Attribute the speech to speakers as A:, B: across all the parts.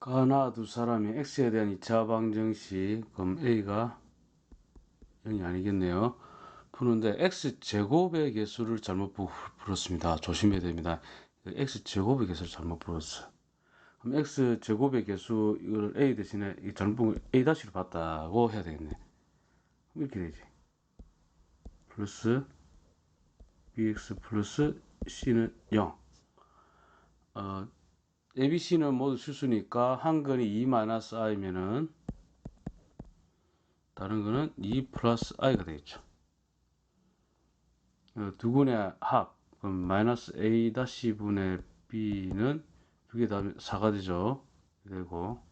A: 하나 두 사람이 x에 대한 2차 방정 시 그럼 a가 0이 아니겠네요. 푸는데 x 제곱의 개수를 잘못 푸- 풀었습니다. 조심해야 됩니다. x 제곱의 개수를 잘못 풀었어. 그럼 x 제곱의 개수 이걸 a 대신에 이 잘못 푼걸 a 다시로 봤다고 해야 되겠네. 그럼 이렇게 되지. 플러스 bx 플러스 c는 0. 어, ABC는 모두 실수니까 한 건이 2 마이너스 i면은 다른 거는 2 플러스 i가 되겠죠. 어, 두 군의 합, 그럼 마이너스 a 다시 분의 b는 두개 다음에 4가 되죠. 되고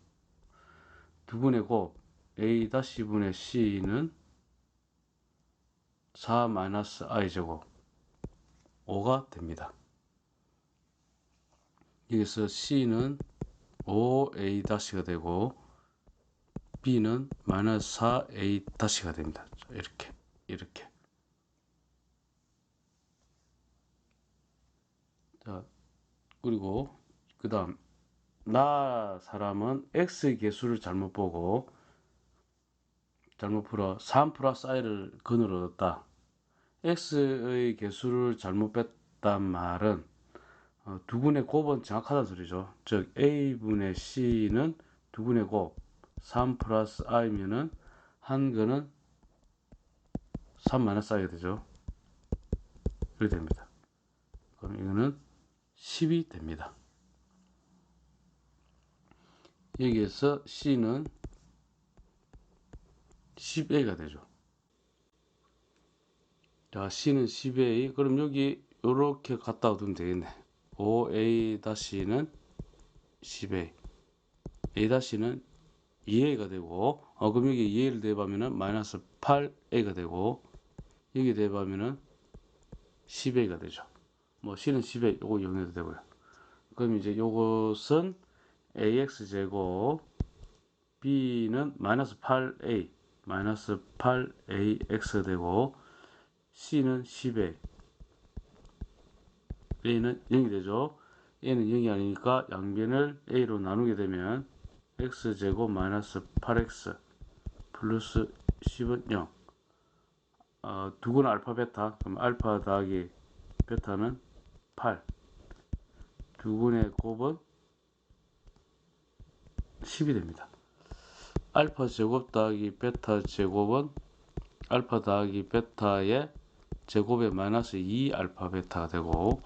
A: 두 군의 곱 a 다시 분의 c는 4 마이너스 i 제곱 5가 됩니다. 여기서 C는 5A 다시가 되고 B는 마이너스 4A 다시가 됩니다. 자, 이렇게 이렇게 자 그리고 그 다음 나 사람은 X 개수를 잘못 보고 잘못 풀어 3 플러스 I를 얻었다. X의 개수를 잘못 뺐단 말은 어, 두 분의 곱은 정확하다 소리죠. 즉 A분의 C는 두 분의 곱 3 플러스 I면은 한 거는 3 마이너스 I가 되죠. 이렇게 됩니다. 그럼 이거는 10이 됩니다. 여기에서 C는 10A가 되죠. 자, C는 10A. 그럼 여기 이렇게 갖다 두면 되겠네. 5A 다시는 10A. A 다시는 2A가 되고, 어, 그럼 여기 2A를 대입하면은 마이너스 8A가 되고, 여기 대입하면은 10A가 되죠. 뭐 C는 10A, 요거 이용해도 되고요. 그럼 이제 요것은 AX 제곱, B는 마이너스 8A, 마이너스 8AX 되고, C는 10A, A는 0이 되죠. A는 0이 아니니까 양변을 A로 나누게 되면 X제곱 마이너스 8X 플러스 10은 0. 어, 두근 알파 베타, 그럼 알파 더하기 베타는 8. 두근의 곱은 10이 됩니다. 알파 제곱 더하기 베타 제곱은 알파 더하기 베타의 제곱의 마이너스 2 알파 베타가 되고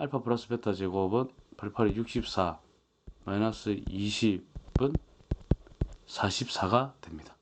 A: 알파 플러스 베타 제곱은 88이 64 마이너스 20은 44가 됩니다.